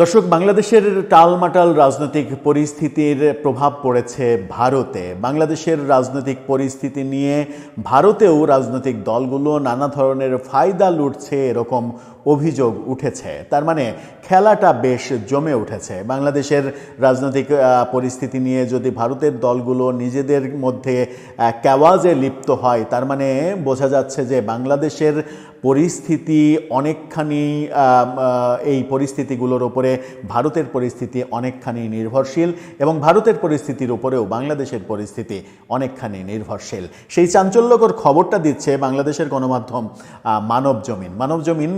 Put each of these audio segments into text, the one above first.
দর্শক, বাংলাদেশের টালমাটাল রাজনৈতিক পরিস্থিতির প্রভাব পড়েছে ভারতে। বাংলাদেশের রাজনৈতিক পরিস্থিতি নিয়ে ভারতেও রাজনৈতিক দলগুলো নানা ধরনের ফায়দা লুটছে এরকম অভিযোগ উঠেছে। তার মানে খেলাটা বেশ জমে উঠেছে। বাংলাদেশের রাজনৈতিক পরিস্থিতি নিয়ে যদি ভারতের দলগুলো নিজেদের মধ্যে ক্যাওয়াজে লিপ্ত হয়, তার মানে বোঝা যাচ্ছে যে বাংলাদেশের পরিস্থিতি অনেকখানি এই পরিস্থিতিগুলোর ওপরে ভারতের পরিস্থিতি অনেকখানি নির্ভরশীল এবং ভারতের পরিস্থিতির উপরেও বাংলাদেশের পরিস্থিতি অনেকখানি নির্ভরশীল। সেই চাঞ্চল্যকর খবরটা দিচ্ছে বাংলাদেশের গণমাধ্যম মানব জমিন। মানব জমিন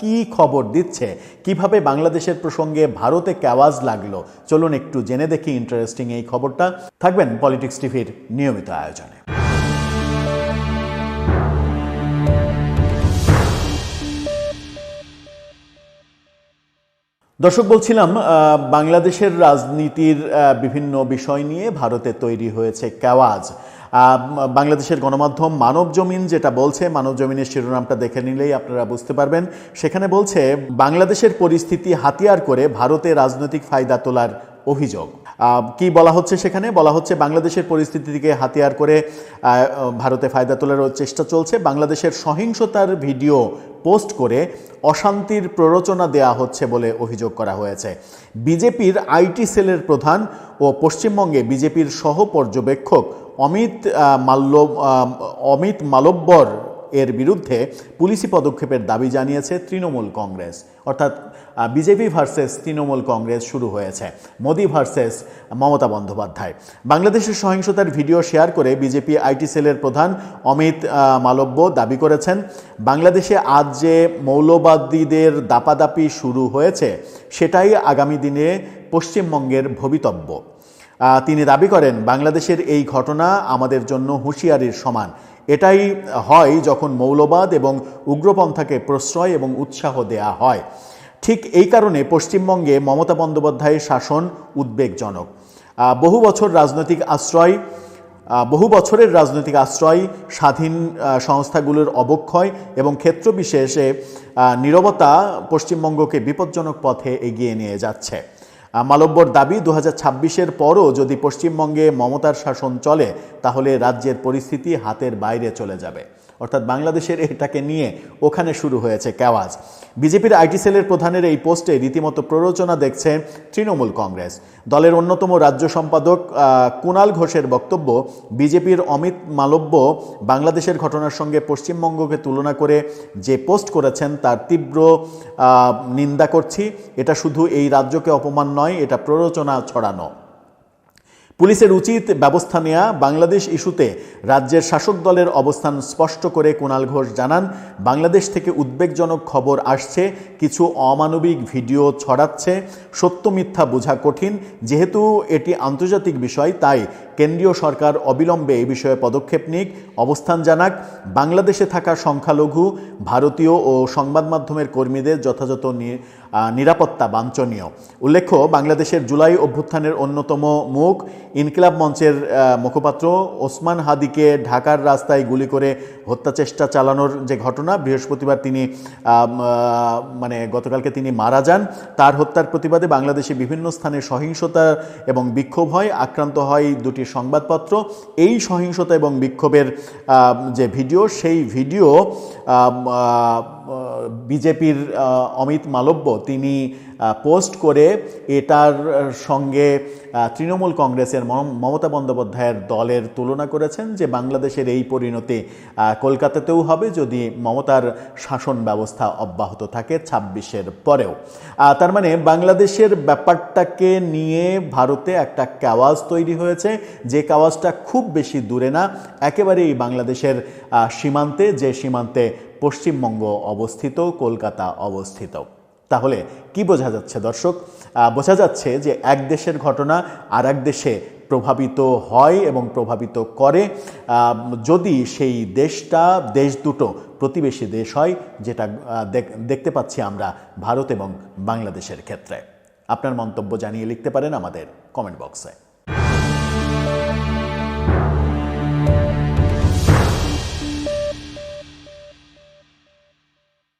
কি খবর দিচ্ছে? কীভাবে বাংলাদেশের প্রসঙ্গে ভারতে ক্যাওয়াজ লাগল? চলুন একটু জেনে দেখি, ইন্টারেস্টিং এই খবরটা। থাকবেন পলিটিক্স টিভির নিয়মিত আয়োজনে। দর্শক, বলছিলাম বাংলাদেশের রাজনীতির বিভিন্ন বিষয় নিয়ে ভারতে তৈরি হয়েছে কেওয়াজ। বাংলাদেশের গণমাধ্যম মানব জমিন যেটা বলছে, মানব জমিনের শিরোনামটা দেখে নিলেই আপনারা বুঝতে পারবেন। সেখানে বলছে, বাংলাদেশের পরিস্থিতি হাতিয়ার করে ভারতে রাজনৈতিক ফায়দা তোলার অভিযোগ। কি বলা হচ্ছে সেখানে? বলা হচ্ছে বাংলাদেশের পরিস্থিতিকে হাতিয়ার করে ভারতে ফায়দা তোলার চেষ্টা চলছে। বাংলাদেশের সহিংসতার ভিডিও পোস্ট করে অশান্তির প্ররোচনা দেয়া হচ্ছে বলে অভিযোগ করা হয়েছে। বিজেপির আইটি সেলের প্রধান ও পশ্চিমবঙ্গে বিজেপির সহ পর্যবেক্ষক অমিত মাল্য অমিত মালব্বর এর বিরুদ্ধে পুলিশি পদক্ষেপের দাবি জানিয়েছে তৃণমূল কংগ্রেস। অর্থাৎ বিজেপি ভার্সেস তৃণমূল কংগ্রেস শুরু হয়েছে। মোদি ভার্সেস মমতা বন্দ্যোপাধ্যায়। বাংলাদেশের সহিংসতার ভিডিও শেয়ার করে বিজেপি আইটি সেলের প্রধান অমিত মালব্য দাবি করেছেন, বাংলাদেশে আজ যে মৌলবাদীদের দাপাদাপি শুরু হয়েছে, সেটাই আগামী দিনে পশ্চিমবঙ্গের ভবিতব্য। তিনি দাবি করেন, বাংলাদেশের এই ঘটনা আমাদের জন্য হুঁশিয়ারির সমান। এটাই হয় যখন মৌলবাদ এবং উগ্রপন্থাকে প্রশ্রয় এবং উৎসাহ দেয়া হয়। ঠিক এই কারণে পশ্চিমবঙ্গে মমতা বন্দ্যোপাধ্যায়ের শাসন উদ্বেগজনক। বহু বছর রাজনৈতিক আশ্রয় বহু বছরের রাজনৈতিক আশ্রয় স্বাধীন সংস্থাগুলোর অবক্ষয় এবং ক্ষেত্র বিশেষে আহ, নীরবতা পশ্চিমবঙ্গকে বিপজ্জনক পথে এগিয়ে নিয়ে যাচ্ছে। মালব্যর দাবি দু হাজার পরও যদি পশ্চিমবঙ্গে মমতার শাসন চলে, তাহলে রাজ্যের পরিস্থিতি হাতের বাইরে চলে যাবে। অর্থাৎ বাংলাদেশের এটাকে নিয়ে ওখানে শুরু হয়েছে ক্যাওয়াজ। বিজেপির আইটি সেলের প্রধানের এই পোস্টে রীতিমতো প্ররোচনা দেখছে তৃণমূল কংগ্রেস। দলের অন্যতম রাজ্য সম্পাদক কুণাল ঘোষের বক্তব্য, বিজেপির অমিত মালব্য বাংলাদেশের ঘটনার সঙ্গে পশ্চিমবঙ্গকে তুলনা করে যে পোস্ট করেছেন, তার তীব্র নিন্দা করছি। এটা শুধু এই রাজ্যকে অপমান নয় এটা প্ররোচনা ছড়ানো। পুলিশের উচিত ব্যবস্থা নেয়া। বাংলাদেশ ইস্যুতে রাজ্যের শাসক দলের অবস্থান স্পষ্ট করে কুণাল ঘোষ জানান, বাংলাদেশ থেকে উদ্বেগজনক খবর আসছে, কিছু অমানবিক ভিডিও ছড়াচ্ছে। সত্য মিথ্যা বোঝা কঠিন। যেহেতু এটি আন্তর্জাতিক বিষয়, তাই কেন্দ্রীয় সরকার অবিলম্বে এই বিষয়ে পদক্ষেপ নিক, অবস্থান জানাক, বাংলাদেশে থাকা সংখ্যালঘু, ভারতীয় ও সংবাদ মাধ্যমের কর্মীদের যথাযথ নিরাপত্তা বাঞ্ছনীয়। উল্লেখ্য, বাংলাদেশের জুলাই অভ্যুত্থানের অন্যতম মুখ ইনকিলাব মঞ্চের মুখপাত্র ওসমান হাদিকে ঢাকার রাস্তায় গুলি করে হত্যা চেষ্টা চালানোর যে ঘটনা, বৃহস্পতিবার তিনি মানে গতকালকে তিনি মারা যান। তার হত্যার প্রতিবাদে বাংলাদেশে বিভিন্ন স্থানে সহিংসতা এবং বিক্ষোভ হয়, আক্রান্ত হয় দুটি সংবাদপত্র এই সহিংসতা এবং বিক্ষোভের যে ভিডিও সেই ভিডিও বিজেপির অমিত মালব্য, তিনি পোস্ট করে এটার সঙ্গে তৃণমূল কংগ্রেসের মম- মমতা বন্দ্যোপাধ্যায়ের দলের তুলনা করেছেন যে বাংলাদেশের এই পরিণতি কলকাতাতেও হবে যদি মমতার শাসন ব্যবস্থা অব্যাহত থাকে ছাব্বিশের পরেও। তার মানে বাংলাদেশের ব্যাপারটাকে নিয়ে ভারতে একটা কাওয়াজ তৈরি হয়েছে। যে কাওয়াজটা খুব বেশি দূরে না, একেবারেই বাংলাদেশের সীমান্তে, যে সীমান্তে পশ্চিমবঙ্গ অবস্থিত, কলকাতা অবস্থিত। তাহলে কি বোঝা যাচ্ছে দর্শক? বোঝা যাচ্ছে যে এক দেশের ঘটনা আর এক দেশে প্রভাবিত হয় এবং প্রভাবিত করে। যদি সেই দেশটা, দেশ দুটো প্রতিবেশী দেশ হয়, যেটা দেখতে পাচ্ছি আমরা ভারত এবং বাংলাদেশের ক্ষেত্রে। আপনার মন্তব্য জানিয়ে লিখতে পারেন আমাদের কমেন্ট বক্সে